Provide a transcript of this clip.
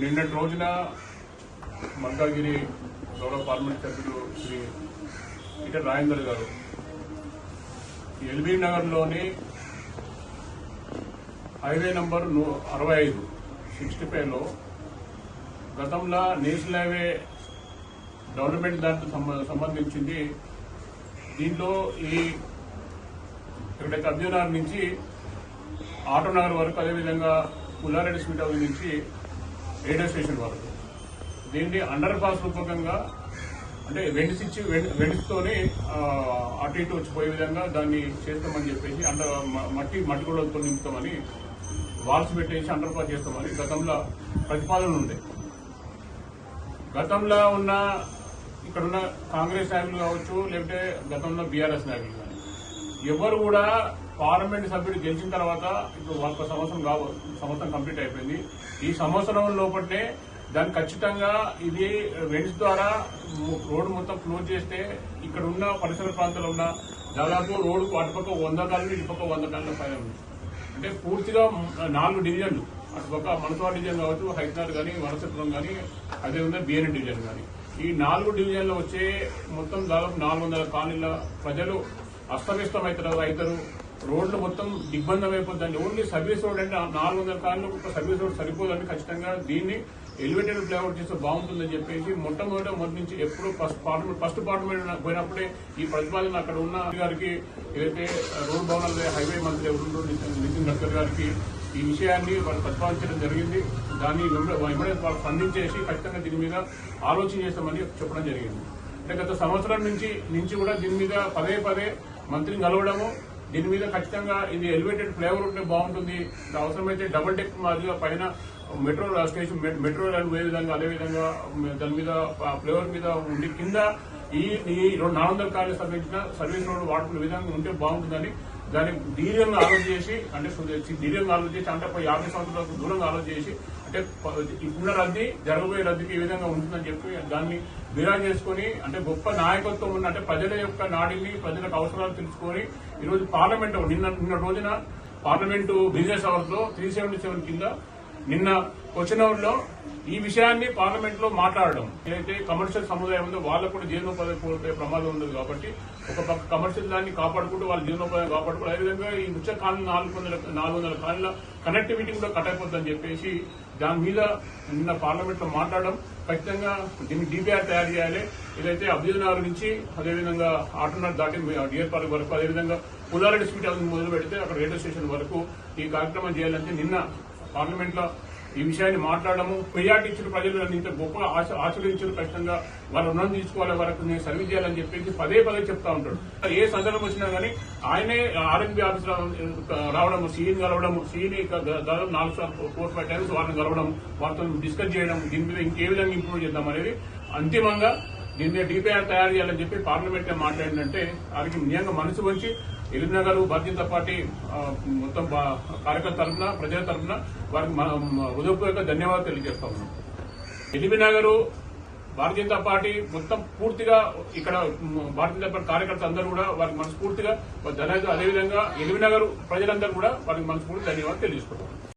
నిన్నటి రోజున మల్కాగిరి గౌరవ పార్లమెంట్ సభ్యుడు శ్రీ ఇటర్ రాజేందర్ గారు ఎల్బీ నగర్లోని హైవే నంబర్ అరవై ఐదు సిక్స్టీ ఫైవ్లో గతంలో నేషనల్ హైవే డెవలప్మెంట్ దాంట్లో సంబంధించింది. దీంట్లో ఈ ఇక్కడ అబ్జనగర్ నుంచి ఆటో నగర్ వరకు అదేవిధంగా పుల్లారెడ్డి స్వీట్ హౌస్ నుంచి రేడియో స్టేషన్ వరకు. దీన్ని అండర్ పాస్ రూపకంగా అంటే వెండిసిచ్చి వెండిస్తోనే అటు ఇటు వచ్చిపోయే విధంగా దాన్ని చేస్తామని చెప్పేసి అండర్ మ- మట్టి మట్టి కూడా నింపుతామని వాల్స్ పెట్టేసి అండర్ పాస్ చేస్తామని గతంలో ప్రతిపాదన ఉంది. గతంలో ఉన్న ఇక్కడున్న కాంగ్రెస్ నాయకులు కావచ్చు లేకపోతే గతంలో బీఆర్ఎస్ నాయకులు కానీ ఎవరు కూడా పార్లమెంట్ సభ్యుడు గెలిచిన తర్వాత ఇప్పుడు ఒక సంవత్సరం కావ సంవత్సరం కంప్లీట్ అయిపోయింది. ఈ సంవత్సరం లోపలనే దాన్ని ఖచ్చితంగా ఇది వెండ్స్ ద్వారా రోడ్డు మొత్తం క్లోజ్ చేస్తే ఇక్కడ ఉన్న పరిసర ప్రాంతాల్లో ఉన్న దాదాపు రోడ్డుకు అటుపక్క వంద కాళ్ళు ఇటుపక్క వంద కాళ్ళ పైన ఉంది. అంటే పూర్తిగా నాలుగు డివిజన్లు. అటుపక్క మనసవా డివిజన్ కావచ్చు హైదరాబాద్ కానీ వనసపురం కానీ అదేవిధంగా బిఎన్ డివిజన్ కానీ ఈ నాలుగు డివిజన్లో వచ్చే మొత్తం దాదాపు నాలుగు వందల కాలనీల ప్రజలు అస్తవ్యస్తమవుతారు రైతులు రోడ్లు మొత్తం దిగ్బంధం అయిపోతుంది ఓన్లీ సర్వీస్ రోడ్ అంటే నాలుగు వందల కార్లు ఒక సర్వీస్ రోడ్ సరిపోదండి ఖచ్చితంగా. దీన్ని ఎలివేటెడ్ ఫ్లేవర్ చేస్తే బాగుంటుందని చెప్పేసి మొట్టమొదట మొదటి నుంచి ఎప్పుడు ఫస్ట్ పార్లమెంట్ ఫస్ట్ పార్లమెంట్ పోయినప్పుడే ఈ ప్రతిపాదన అక్కడ ఉన్న గారికి ఏదైతే రోడ్ భవనాలు హైవే మంత్రి ఎవరు నితిన్ గడ్కరీ గారికి ఈ విషయాన్ని వాళ్ళు ప్రతిపాదించడం జరిగింది. దాన్ని వెంబడే వాళ్ళు స్పందించేసి ఖచ్చితంగా దీని మీద ఆలోచన చేస్తామని చెప్పడం జరిగింది. అంటే గత సంవత్సరం నుంచి నుంచి కూడా దీని మీద పదే పదే మంత్రిని కలవడము దీని మీద ఖచ్చితంగా ఇది ఎలివేటెడ్ ఫ్లేవర్ ఉంటే బాగుంటుంది. అవసరమైతే డబుల్ డెక్ మాదిరిగా పైన మెట్రో స్టేషన్ మెట్రో రైలు పోయే విధంగా అదే విధంగా దాని మీద ఫ్లేవర్ మీద ఉండి కింద ఈ ఈ రెండు నాలుగు వందల కాలేజ్ సంబంధించిన సర్వీస్ రోడ్డు వాడుకునే విధంగా ఉంటే బాగుంటుందని దాన్ని ధీర్యంగా ఆలోచన చేసి అంటే ధీర్యంగా ఆలోచించి ఆలోచన చేసి అంటే ఒక యాభై సంవత్సరాలకు దూరంగా ఆలోచన చేసి అంటే ఇప్పుడున్న రద్దీ జరగబోయే రద్దీకి ఏ విధంగా ఉంటుందని చెప్పి దాన్ని విరా చేసుకుని అంటే గొప్ప నాయకత్వం ఉన్న అంటే ప్రజల యొక్క నాడిని ప్రజలకు అవసరాలు తెలుసుకొని ఈరోజు పార్లమెంట్ నిన్న నిన్న రోజున పార్లమెంటు బిజినెస్ అవర్స్లో త్రీ సెవెంటీ సెవెన్ కింద నిన్న క్వశ్చన్ అవర్లో ఈ విషయాన్ని పార్లమెంట్లో మాట్లాడడం. ఏదైతే కమర్షియల్ సముదాయం ఉందో వాళ్ళకు కూడా జీవనోపాధి కోల్పోయే ప్రమాదం ఉంది కాబట్టి ఒక పక్క కమర్షియల్ దాన్ని కాపాడుకుంటూ వాళ్ళ జీవనోపాధి కాపాడుకుంటూ అదేవిధంగా ఈ ముఖ్య కాలం నాలుగు వందల నాలుగు వందల కాలంలో కనెక్టివిటీ కూడా కట్ అయిపోద్దని చెప్పేసి దాని మీద నిన్న పార్లమెంట్లో మాట్లాడడం. ఖచ్చితంగా దీన్ని డిపిఆర్ తయారు చేయాలి. ఏదైతే అబ్దుల్ నుంచి అదేవిధంగా ఆటోనగర్ దాటి డిఆర్ పార్క్ వరకు అదేవిధంగా పుల్లారెడ్డి స్వీట్ హౌస్ మొదలు పెడితే అక్కడ రైల్వే స్టేషన్ వరకు ఈ కార్యక్రమం చేయాలంటే నిన్న పార్లమెంట్లో ఈ విషయాన్ని మాట్లాడము పెరియాటి ఇచ్చిన ప్రజలు నన్ను ఇంత గొప్పగా ఆశ- ఆచరించిన ఖచ్చితంగా వారు రుణం తీసుకోవాలి వరకు నేను సర్వీస్ చేయాలని చెప్పేసి పదే పదే చెప్తా ఉంటాడు. ఏ సందర్భం వచ్చినా కానీ ఆయనే ఆర్ఎంబీ ఆఫీస్ రావడం సీని కలవడం సీఎని దాదాపు నాలుగు సార్లు ఫోర్ ఫైవ్ టైమ్స్ వారిని కలవడం వారితో డిస్కస్ చేయడం దీని మీద ఇంకే విధంగా ఇంప్రూవ్ చేద్దాం అనేది అంతిమంగా దీన్ని డిపిఆర్ తయారు చేయాలని చెప్పి పార్లమెంట్లో మాట్లాడిందంటే వారికి నిజంగా మనసు వచ్చి ఎలినగర్ భారతీయ జనతా పార్టీ మొత్తం బా- కార్యకర్త తరఫున ప్రజల తరఫున వారికి మన హృదయపూర్వక ధన్యవాదాలు తెలియజేస్తా ఉన్నాం. ఎలిబినగర్ భారతీయ జనతా పార్టీ మొత్తం పూర్తిగా ఇక్కడ భారతీయ జనతా పార్టీ కార్యకర్తలు అందరూ కూడా వారికి మనస్ఫూర్తిగా ధన్యవాదాలు. అదేవిధంగా ఎలిబినగర్ ప్రజలందరూ కూడా వారికి మనస్ఫూర్తి ధన్యవాదాలు తెలియజేసుకుంటాం